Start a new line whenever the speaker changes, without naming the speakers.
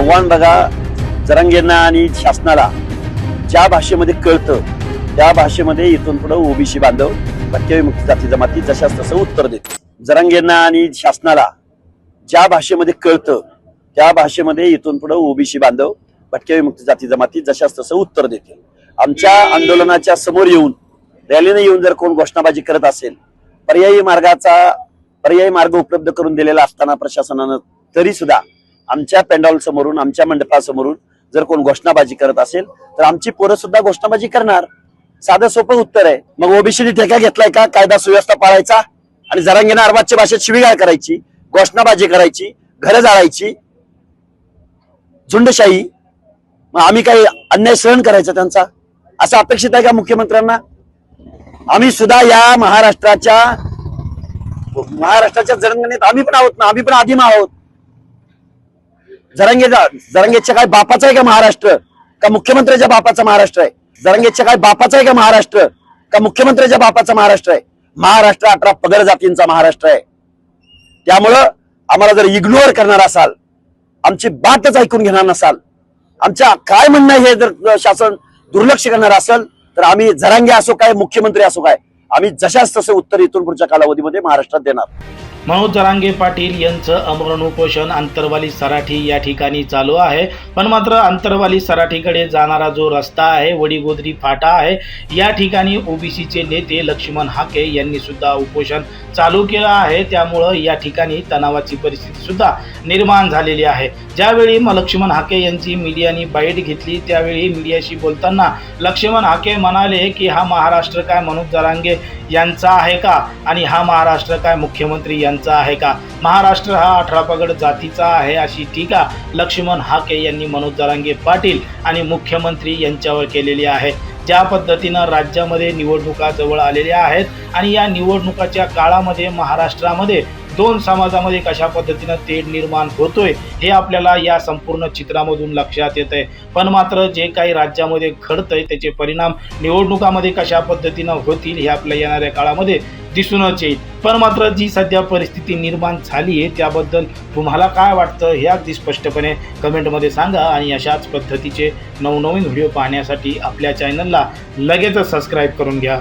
आव्हान बघा जरांगेंना आणि शासनाला. ज्या भाषेमध्ये कळतं त्या भाषेमध्ये इथून पुढे ओबीसी बांधव भटक्या जाती जमाती जशाच तसं उत्तर देते जरांगेंना आणि शासनाला ज्या भाषेमध्ये कळतं त्या भाषेमध्ये इथून पुढे ओबीसी बांधव भटक्या जाती जमाती जशाच तसं उत्तर देतील. आमच्या आंदोलनाच्या समोर येऊन रॅलीने येऊन जर कोण घोषणाबाजी करत असेल पर्यायी मार्गाचा पर्यायी मार्ग उपलब्ध करून दिलेला असताना प्रशासनानं तरी सुद्धा आमच्या पेंडॉल समोरून आमच्या मंडपासमोरून जर कोण घोषणाबाजी करत असेल तर आमची पोरं सुद्धा घोषणाबाजी करणार. साधं सोपं उत्तर आहे. मग ओबीसीने ठेका घेतलाय का? कायदा सुव्यवस्था पाळायचा आणि जरांगीना अरबाजच्या भाषेत शिवीगाळ करायची घोषणाबाजी करायची घरं जाळायची झुंडशाही. मग आम्ही काही अन्याय सहन करायचा त्यांचा? असं अपेक्षित आहे का मुख्यमंत्र्यांना? आम्ही सुद्धा या महाराष्ट्राच्या महाराष्ट्राच्या जरंगणीत आम्ही पण आहोत ना? आम्ही पण आदिम आहोत. जरंगेचा जरंगेच्या काय बापाचा आहे का महाराष्ट्र? का मुख्यमंत्र्याच्या बापाचा महाराष्ट्र आहे? जरंगेच्या काय बापाचा आहे का महाराष्ट्र? का मुख्यमंत्र्याच्या बापाचा महाराष्ट्र आहे? महाराष्ट्र अठरा पगड जातींचा महाराष्ट्र आहे. त्यामुळं आम्हाला जर इग्नोर करणार असाल आमची बातच ऐकून घेणार नसाल आमच्या काय म्हणणं आहे हे जर शासन दुर्लक्ष करणार असेल तर आम्ही जरांगे असो काय मुख्यमंत्री असो काय आम्ही जशाच तसं उत्तर इथून पुढच्या कालावधीमध्ये महाराष्ट्रात देणार.
मनोज जरांगे पाटील यांचं अमरण उपोषण अंतरवाली सराठी या ठिकाणी चालू आहे. पण मात्र अंतरवाली सराठीकडे जाणारा जो रस्ता आहे वडीगोदरी फाटा आहे या ठिकाणी ओबीसीचे नेते लक्ष्मण हाके यांनी सुद्धा उपोषण चालू केलं आहे. त्यामुळं या ठिकाणी तणावाची परिस्थिती सुद्धा निर्माण झालेली आहे. ज्यावेळी मग लक्ष्मण हाके यांची मीडियाने बाईट घेतली त्यावेळी मीडियाशी बोलताना लक्ष्मण हाके म्हणाले की हा महाराष्ट्र काय मनोज जरांगे यांचा आहे का? आणि हा महाराष्ट्र काय मुख्यमंत्री यांचा आहे का? महाराष्ट्र हा अठरापगड जातीचा आहे अशी टीका लक्ष्मण हाके यांनी मनोज जरांगे पाटील आणि मुख्यमंत्री यांच्यावर केलेली आहे. ज्या पद्धतीनं राज्यामध्ये निवडणुका जवळ आलेल्या आहेत आणि या निवडणुकाच्या काळामध्ये महाराष्ट्रामध्ये दोन समाजामध्ये कशा पद्धतीनं तेढ निर्माण होतोय हे आपल्याला या संपूर्ण चित्रामधून लक्षात येत आहे. पण मात्र जे काही राज्यामध्ये घडतंय त्याचे परिणाम निवडणुकामध्ये कशा पद्धतीनं होतील हे आपल्या येणाऱ्या काळामध्ये दिसूनच येईल. पण मात्र जी सध्या परिस्थिती निर्माण झाली आहे त्याबद्दल तुम्हाला काय वाटतं हे अगदी स्पष्टपणे कमेंटमध्ये सांगा आणि अशाच पद्धतीचे नवनवीन व्हिडिओ पाहण्यासाठी आपल्या चॅनलला लगेचच सबस्क्राईब करून घ्या.